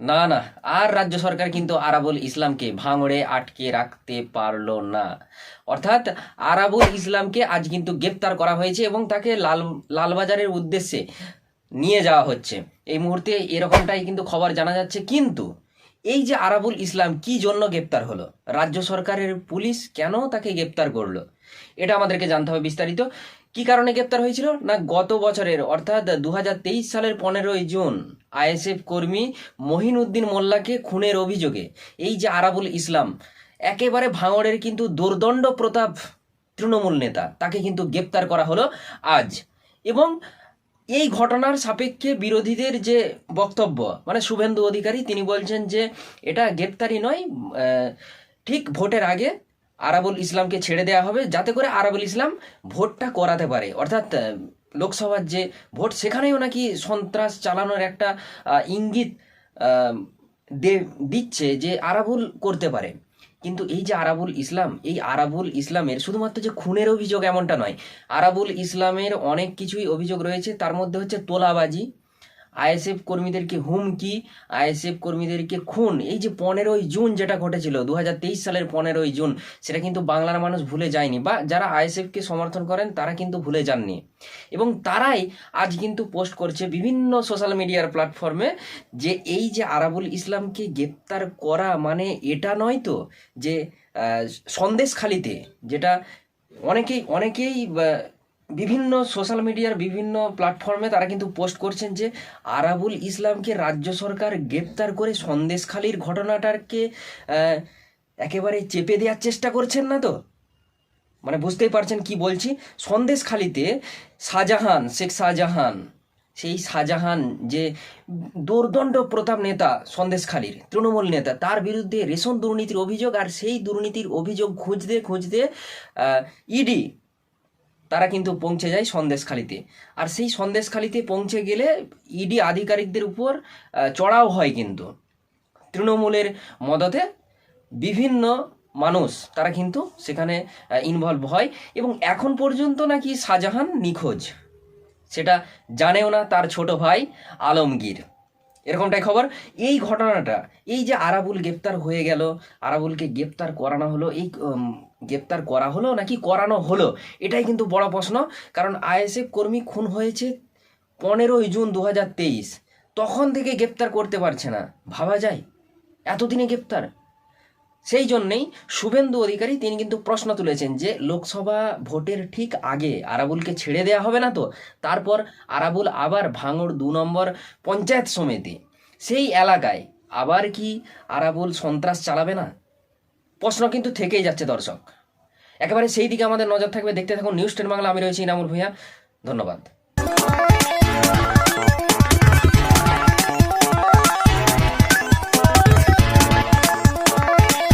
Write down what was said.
না না, আর রাজ্য সরকার কিন্তু আরাবুল ইসলামকে ভাঙড়ে আটকে রাখতে পারল না। অর্থাৎ আরাবুল ইসলামকে আজ কিন্তু গ্রেপ্তার করা হয়েছে এবং তাকে লাল, লালবাজারের উদ্দেশ্যে নিয়ে যাওয়া হচ্ছে। এই মুহূর্তে এরকমটাই কিন্তু খবর জানা যাচ্ছে। কিন্তু এই যে আরাবুল ইসলাম কি জন্য গ্রেপ্তার হলো? রাজ্য সরকারের পুলিশ কেন তাকে গ্রেপ্তার করল? এটা আমাদেরকে জানতে হবে বিস্তারিত। কি কারণে গ্রেপ্তার হয়েছিল? না, গত বছরের, অর্থাৎ দু হাজার তেইশ সালের পনেরোই জুন, আইএসএফ কর্মী মহিনুদ্দিন মোল্লাকে খুনের অভিযোগে। এই যে আরাবুল ইসলাম, একেবারে ভাঙড়ের কিন্তু দুর্দণ্ড প্রতাপ তৃণমূল নেতা, তাকে কিন্তু গ্রেপ্তার করা হলো আজ। এবং এই ঘটনার সাপেক্ষে বিরোধীদের যে বক্তব্য মানে শুভেন্দু অধিকারী, তিনি বলছেন যে এটা গ্রেপ্তারি নয় ঠিক ভোটের আগে আরাবুল ইসলামকে ছেড়ে দেওয়া হবে যাতে করে আরাবুল ইসলাম ভোটটা করাতে পারে। অর্থাৎ লোকসভার যে ভোট, সেখানেও নাকি সন্ত্রাস চালানোর একটা ইঙ্গিত দিচ্ছে যে আরাবুল করতে পারে। কিন্তু এই যে আরাবুল ইসলাম, এই আরাবুল ইসলামের শুধুমাত্র যে খুনের অভিযোগ এমনটা নয়, আরাবুল ইসলামের অনেক কিছুই অভিযোগ রয়েছে। তার মধ্যে হচ্ছে তোলাবাজি আইএসএফ কর্মীদেরকে হুমকি আইএসএফ কর্মীদেরকে খুন। এই যে পনেরোই জুন যেটা ঘটেছিল দু হাজার তেইশ সালের পনেরোই জুন সেটা কিন্তু বাংলার মানুষ ভুলে যায়নি বা যারা আইএসএফকে সমর্থন করেন তারা কিন্তু ভুলে যাননি। এবং তারাই আজ কিন্তু পোস্ট করছে বিভিন্ন সোশ্যাল মিডিয়ার প্ল্যাটফর্মে যে এই যে আরাবুল ইসলামকে গ্রেপ্তার করা মানে এটা নয় তো যে আহ, সন্দেশখালিতে যেটা অনেকেই অনেকেই বিভিন্ন সোশ্যাল মিডিয়ার বিভিন্ন প্ল্যাটফর্মে তারা কিন্তু পোস্ট করছেন যে আরাবুল ইসলামকে রাজ্য সরকার গ্রেপ্তার করে সন্দেশখালির ঘটনাটাকে একেবারে চেপে দেওয়ার চেষ্টা করছেন না তো? মানে বুঝতেই পারছেন কি বলছি? সন্দেশখালিতে শাহজাহান, শেখ শাহজাহান, সেই শাহজাহান যে দুর্দণ্ড প্রতাপ নেতা সন্দেশখালীর, তৃণমূল নেতা, তার বিরুদ্ধে রেশন দুর্নীতির অভিযোগ আর সেই দুর্নীতির অভিযোগ খুঁজতে খুঁজতে ইডি তারা কিন্তু পৌঁছে যায় সন্দেশখালিতে। আর সেই সন্দেশখালিতে পৌঁছে গেলে ইডি আধিকারিকদের উপর চড়াও হয় কিন্তু। তৃণমূলের মদতে বিভিন্ন মানুষ তারা কিন্তু সেখানে ইনভলভ হয় এবং এখন পর্যন্ত নাকি শাহজাহান নিখোঁজ। সেটা জানেও না তার ছোট ভাই আলমগীর। এরকমটাই খবর। এই ঘটনাটা, এই যে আরাবুল গ্রেপ্তার হয়ে গেল, আরাবুলকে গ্রেপ্তার করানো হলো, এই গ্রেপ্তার করা হলো নাকি করানো হলো, এটাই কিন্তু বড় প্রশ্ন। কারণ আইএসএফ কর্মী খুন হয়েছে পনেরোই জুন দু হাজার তেইশ। তখন থেকে গ্রেপ্তার করতে পারছে না। ভাবা যায়? এতদিনে গ্রেপ্তার? সেই জন্যেই শুভেন্দু অধিকারী তিনি কিন্তু প্রশ্ন তুলেছেন যে লোকসভা ভোটের ঠিক আগে আরাবুলকে ছেড়ে দেওয়া হবে না তো? তারপর আরাবুল আবার ভাঙড় দু নম্বর পঞ্চায়েত সমিতি। সেই এলাকায় আবার কি আরাবুল সন্ত্রাস চালাবে না? প্রশ্ন কিন্তু থেকেই যাচ্ছে দর্শক। একেবারে সেই দিকে আমাদের নজর থাকবে। দেখতে থাকুন নিউজ টেন বাংলা। আমি রয়েছি ইনামুল ভূঁইয়া। ধন্যবাদ।